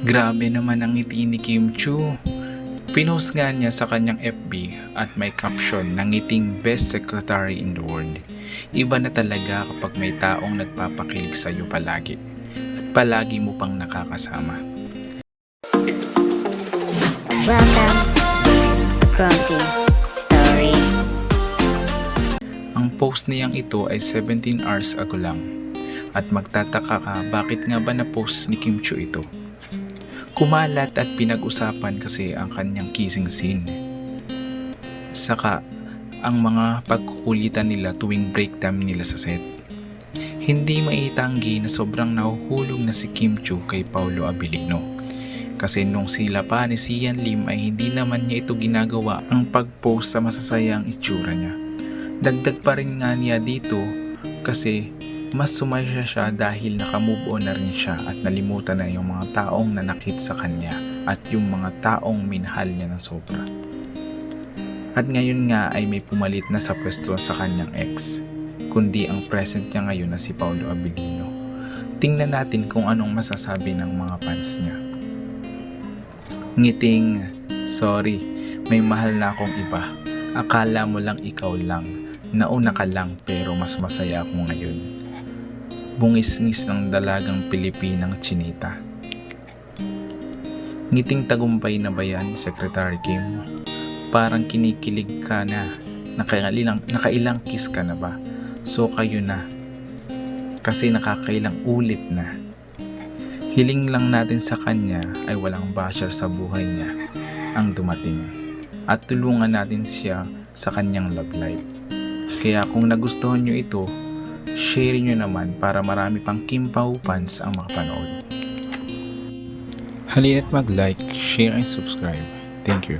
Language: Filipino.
Grabe naman ang ngiti ni Kim Chu. Pinost nga niya sa kanyang FB at may caption na ngiting best secretary in the world. Iba na talaga kapag may taong nagpapakilig sa iyo palagi at palagi mo pang nakakasama. Welcome Clumsy Story. Ang post niyang ito ay 17 hours ago lang. At magtataka ka bakit nga ba na-post ni Kim Chu ito? Kumalat at pinag-usapan kasi ang kanyang kissing scene. Saka ang mga pagkukulitan nila tuwing break time nila sa set. Hindi maitanggi na sobrang nahuhulog na si Kim Chu kay Paulo Abilino. Kasi nung sila pa ni Sian Lim ay hindi naman niya ito ginagawa ang pag-post sa masasayang itsura niya. Dagdag pa rin nga niya dito kasi mas sumaya siya dahil nakamove on na rin siya at nalimutan na yung mga taong nanakit sa kanya at yung mga taong minahal niya ng sobra. At ngayon nga ay may pumalit na sa pwesto sa kanyang ex, kundi ang present niya ngayon na si Paulo Abilino. Tingnan natin kung anong masasabi ng mga fans niya. Ngiting, sorry, may mahal na akong iba. Akala mo lang ikaw lang. Nauna ka lang pero mas masaya ako ngayon bungis-ngis ng dalagang Pilipinang Chinita. Ngiting tagumpay na ba yan, Secretary Kim? Parang kinikilig ka na. Nakailang, nakailang kiss ka na ba? So kayo na. Kasi nakakailang ulit na. Hiling lang natin sa kanya ay walang basher sa buhay niya ang dumating. At tulungan natin siya sa kanyang love life. Kaya kung nagustuhan nyo ito, share nyo naman para marami pang Kim Pao fans ang makapanood. Halina't mag-like, share, and subscribe. Thank you.